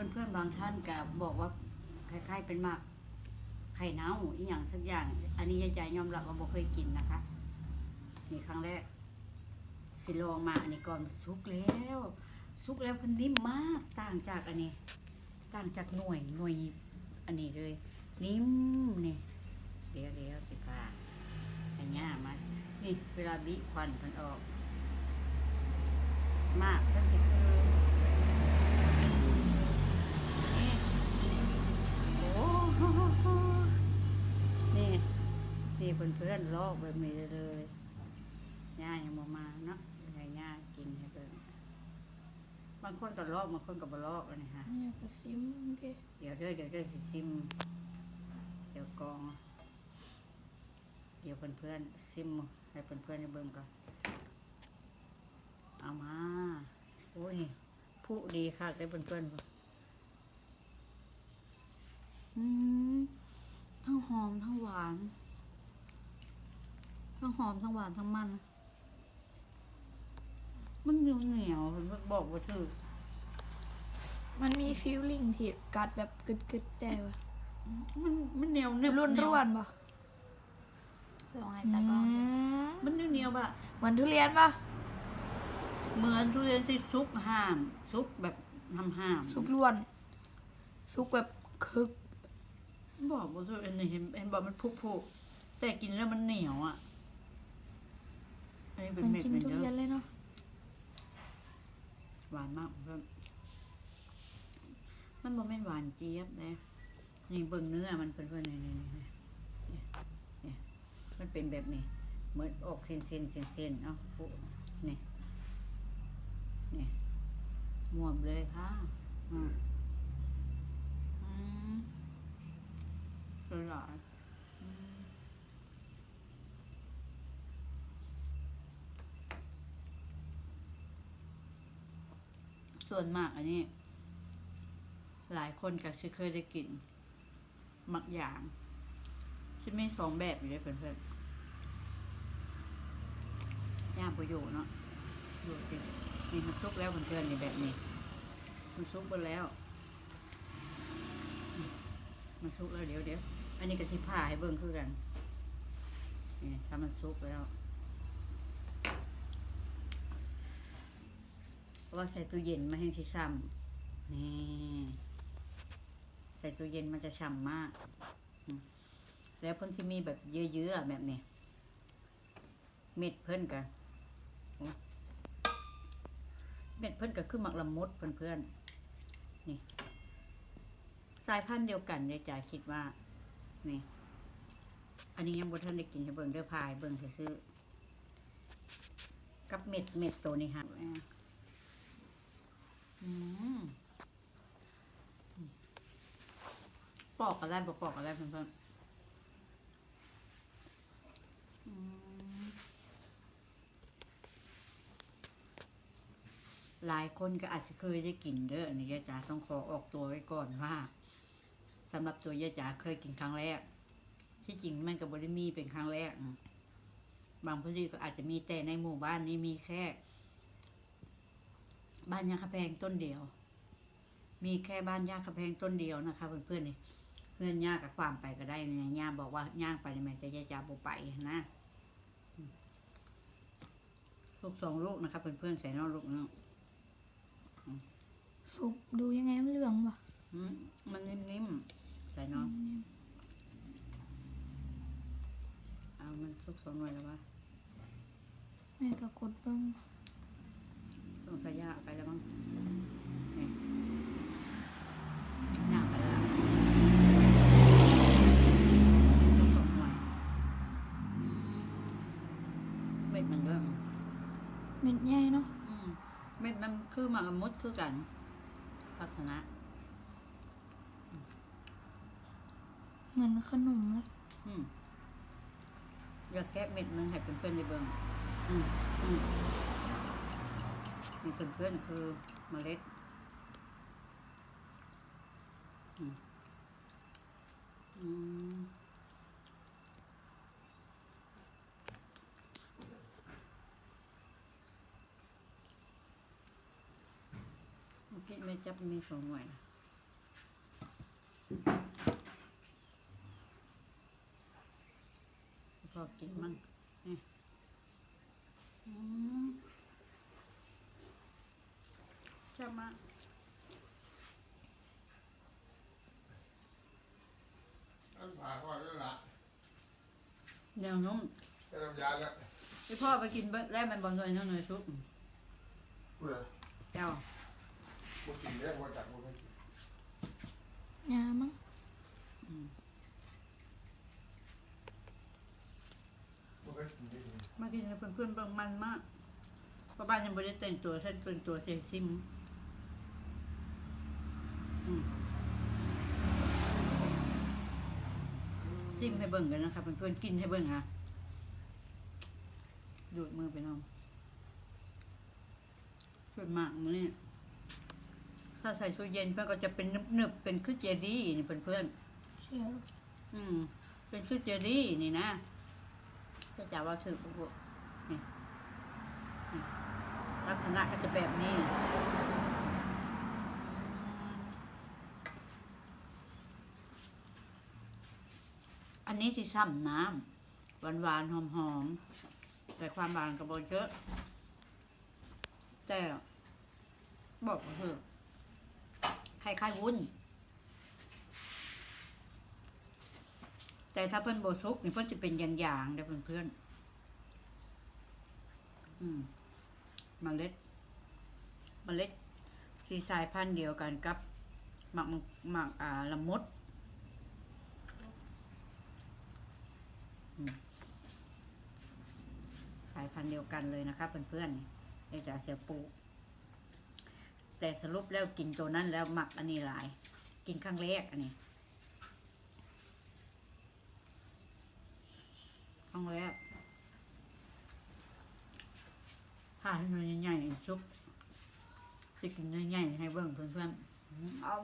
เพื่อนๆบางท่านก็บอกว่าคล้ายๆเป็นมากไข่เน่าอีหยังสักอย่าง อันนี้ยายใจยอมรับว่าบ่เคยกินนะคะนี่ครั้งแรก สิลองมาอันนี้ก่อนซุกแล้วซุกแล้วพิ่นนิ่มมากต่างจากอันนี้ ต่างจากหน่วยหน่วยอันนี้เลย นิ่มนี่เดี๋ยวเดี๋ยวสิพาอันนี้มานี่เวลาบิควันเพิ่นออก มากเพิ่นสิคือนี่ พื่อนเพื่อนๆลอกแบบนี้เลยย่ายังบ่มาเนาะให้ย่ากินให้เบิ่งบางคนก็ลอกบางคนก็บ่ลอกแล้วนี่ฮะเนี่ยก็ซิมดิเดี๋ยวเด้อเดี๋ยวเด้อสิซิม เดี๋ยวกอง เดี๋ยวเพื่อนๆซิมให้เพื่อนๆได้เบิ่งก่อนเอามาโอ้ยผู้ดีค่ะได้เพื่อนๆบ่อืมทั้งหอมทั้งหวาน ทั้งหอมทั้งหวานทั้งมัน มันเหนียวเหนียวๆเพิ่นบอกว่าถือมันมีฟีลลิ่งที่กัดแบบกึดๆได้ปะมันมันเหนียวเนึบร่วนร่วนๆปะลองให้ตากล้องอืมมันเหนียวๆบะเหมือนทุเรียนปะเหมือนทุเรียนที่ซุกห่ามซุกแบบทำห่ามสุกร่วน สุกแบบคึก บอกว่าทุเรียนนี่เห็นเห็นบอกมันพุพุแต่กินแล้วมันเหนียวอะ อันนี้เป็นมันเม็ดกินเป็นทุเยเรียนอะเลยเนาะหวานมากเพื่อนมันบ่แม่นหวานเจี๊ยบนะนี่เบิ่งเนื้อมันเพื่อนๆนี่นี่นี่นี่นี่มันเป็นแบบนี้ เหมือนออกเส้นเส้นเส้นเส้นๆเนาะพุนี่นี่หมวบเลยค่ะอืมอืมอร่อย ส่วนมากอันนี้ หลายคนก็สิเคยได้กินมักอย่างที่มีสองแบบอยู่เลยเพื่อนๆย่างประโยชน์เนาะดูสินี่มันซุกแล้วเพื่อนๆนี่แบบนี้ มันซุกไปแล้ว มันซุกแล้วเดี๋ยวเดี๋ยวอันนี้ก็ที่ผ่าให้เบิ่งคือกันนี่ถ้ามันซุกแล้วเพราะ ว่าใส่ตู้เย็นมาให้ที่ซ้ำนี่ ใส่ตู้เย็นมันจะฉ่ำมากอืมแล้วเพิ่นสิมีแบบเยอะๆแบบนี้เม็ดเพิ่นกันเม็ดเพิ่นก็คือหมักละมุดเพื่อนๆนี่ สายพันธุ์เดียวกันเดี๋ยวจ๋าคิดว่า นี่ อันนี้ยังบ่ทันได้กินให้เบิ่งเด้อพายเบิ่งซื่อๆกับเม็ดเม็ดตัวนี้ฮะอืม ปอกอะไรบอกปอกอะไรเพื่อนๆอืมหลายคนก็อาจจะเคยได้กินเด้ออันนี้ยาจ๋าต้องขอออกตัวไว้ก่อนว่าสำหรับตัวยาจ๋าเคยกินครั้งแรก ที่จริงมันกับบริมีเป็นครั้งแรก บางพื้นที่ก็อาจจะมีแต่ในหมู่บ้านนี้มีแค่ บ้านยาคาแพงต้นเดียว มีแค่บ้านยาคาแพงต้นเดียวนะคะ เพื่อนๆนี่เพื่อนย่ากับความไปก็ได้เนี่ยย่าบอกว่าย่างไปเนี่ยแม่จะย่าจะบ่ไปนะอืมลูกสองลูกนะครับเพื่อนๆใส่นอกลูกเนาะสุกดูยังไงมันเหลืองปะอืมมันนิ่มๆใส่นอกเอามันสุกสองหน่วยแล้ววะแม่ก็กดเบิ้งต้อ งใส่ย่าไปแล้วมั้งนี่ย่างไปแล้วสุกสองหน่วยเม็ดมันเริ่มเม็ดใหญ่เนาะอืมเม็ดมันคือหมากมุดคือกันลักษณะเหมือนขนมเลยอืมอยากแกะเม็ดมันให้เพื่อนๆในเบิ่งอืมอืม นี่เพื่อนๆคือเมล็ดพี่ไม่จับมีสองหน่วยพอกินมั่งนี่อืม จับมาอันผ่าก่อนนั่นแหละเดี๋ยวน้องจะทำยาแล้วพี่พ่อไปกินเบิดแล้วมันบอลหน่วยน้องหน่วยชุบเพื่อเจ้าบุกินเรียกว่าจัดบุกินยามั้งบุกินกินได้ดีมากินให้เพื่อนๆเบิ่งมันมากเพราะบ้านยังไม่ได้แต่งตัวเส้นแต่งตัวเสียซิมอืม ซิมให้เบิ่งกันนะครับเพื่อนๆกินให้เบิ่งอะดูดมือไปน้องช่วยมากมือนี่ถ้าใส่ตู้เย็นเพื่อนก็จะเป็นหนึบๆเป็นคือเจดี้นี่เพื่อนๆเชื่ออืม เป็นชื่อเจอรี่นี่นะจะจับว่าถือปุ๊บนี่นี่ลักษณะก็จะแบบนี้ อันนี้สิซ้ำน้ำหวานหวานๆหอมหอมๆแต่ความหวานกระโบเยอะ แต่บอกเถอะคล้ายๆวุ้น แต่ถ้าเพิ่อนโบซุกนี่เพิ่อนจะเป็นอย่างๆเด้อเพื่อนๆอืมเมล็ดเมล็ดสีสายพันธุ์เดียวกันกับหมักหมักอ่าละมุดอืม สายพันธุ์เดียวกันเลยนะคะเพื่อนๆเดี๋ยวจะเสียปู แต่สรุปแล้วกินตัวนั้นแล้วหมักอันนี้หลาย กินครั้งแรกอันนี้ครั้งแรกทานหน่อยใหญ่ๆซุปจะกินใหญ่ๆให้เบิ่งเพื่อนๆเอา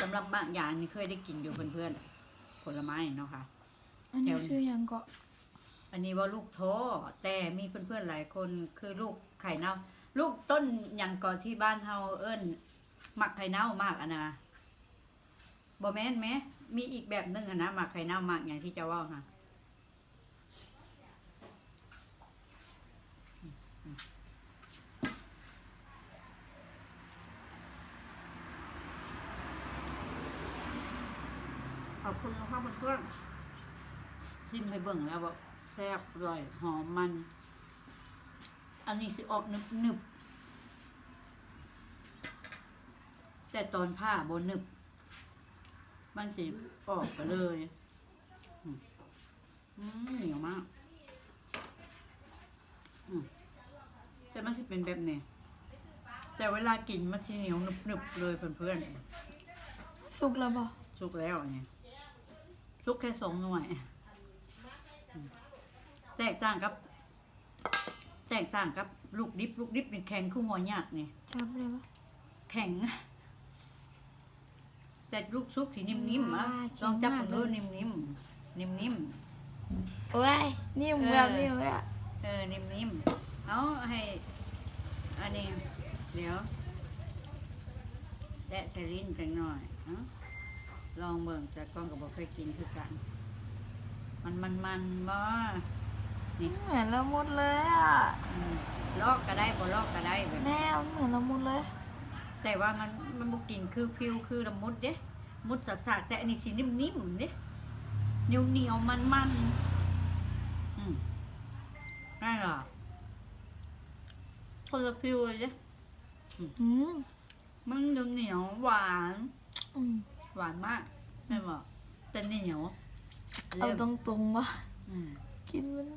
สำหรับบางอย่างนี่เคยได้กินอยู่เพื่อนๆผลไม้เนาะค่ะ อันนี้แถวชื่อหยังเกาะอันนี้ว่าลูกโทแต่มีเพื่อนๆหลายคนคือลูกไข่เน่า ลูกต้นอย่างก่อนที่บ้านเฮาเอิ้นหมักไข่เน่ามากอะนะบ่แม่นไหมมีอีกแบบหนึงอะนะหมักไข่เน่ามากอย่างที่เจะว่าค่ะ อบคุณนะครับเพื่อนๆชิมให้เบิ่งแล้วว่าแซ่บอร่อยหอมมัน อันนี้สิออกนึบนึบๆแต่ตอนผ้าบนนึบ มันสิออกไปเลยอืมอืมเหนียวมากอืมแต่มันสิเป็นแบบนี้แต่เวลากินมันสิเหนียวนึบนึบๆเลยเพื่อนๆ สุกแล้วบ่ สุกแล้วเนี่ย สุกแค่สองหน่วยอืมแตกต่างกับ แตกต่างกับลูกดิบลูกดิบนี่แข็งคู่หัวยากเนี่ยจับเลยบ่แข็ง แต่ลูกซุกสีนิ่มๆอะว้าลองจับเก่ดูงมากเลยนิ่มๆนิ่มโอ้ยนิ่มเออแบบนิ่มเลยอะๆเออนิ่มๆเอาให้อันนี้เดี๋ยวแตะใส่ลิ้นจังหน่อยเอ้า ลองเบิ่งแต่ก้องกับบ่เคยกินคือกัน มันมันมันบ่เหมือนละมุดเลยอะอืมลอกก็ได้บ่ลอกก็ได้แบบ แม่มันเหมือนละมุดเลยแต่ว่ามันมันบ่กินคือพิวคือละมุดเด้มุดสักๆแต่อันนี้สินิ่มๆเด้เหนียวเหนียวๆมันมันๆอืมได้เหรอคนละพิวเลยเด้อืมมันเหนียวเหนียวๆหวาน อืม หวานมากไม่บอกแต่เหนียวเอาเริ่มตรงๆว่าอืมกินมัน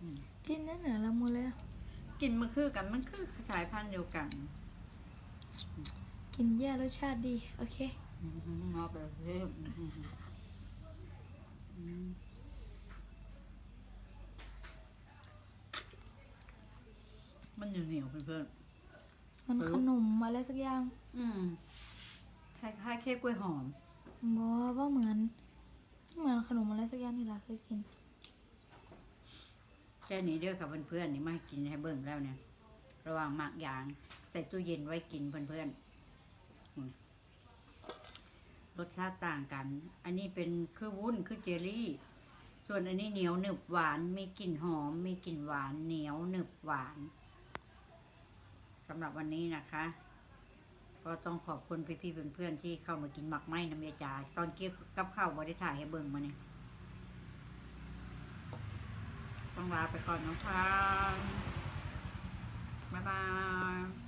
อืมกินนั่นเหนือละมุดเลยอะกินมันคือกันมันคือสายพันธุ์เดียวกันกินแย่รสชาติดี โอเค อืมเอาไปเพิ่มอืมมันเหนียวเหนียวๆเพื่อนมันเออขนมอะไรสักอย่างๆอืม คล้ายๆเค้กกล้วยหอมบอกว่าเหมือน เหมือนขนมอะไรสักอย่างที่เราเคยกิน แค่นี้เด้อค่ะเพื่อนๆนี่มาให้กินให้เบิ่งแล้วเนี่ยระหว่างหมากยาง ใส่ตู้เย็นไว้กินเพื่อนๆอืมรสชาติต่างกัน อันนี้เป็นคือวุ้นคือเจลลี่ ส่วนอันนี้เหนียวหนึบหวานมีกลิ่นหอม มีกลิ่นหวานเหนียวหนึบหวานสำหรับวันนี้นะคะ ก็ต้องขอบคุณพี่ๆเพื่อนๆที่เข้ามากินหมักไหม้น้ำยาจาตอนเก็บกับข้าวบริถ่ายให้เบิ่งมาเนี่ยต้องลาไปก่อนนะคะบ๊ายบาย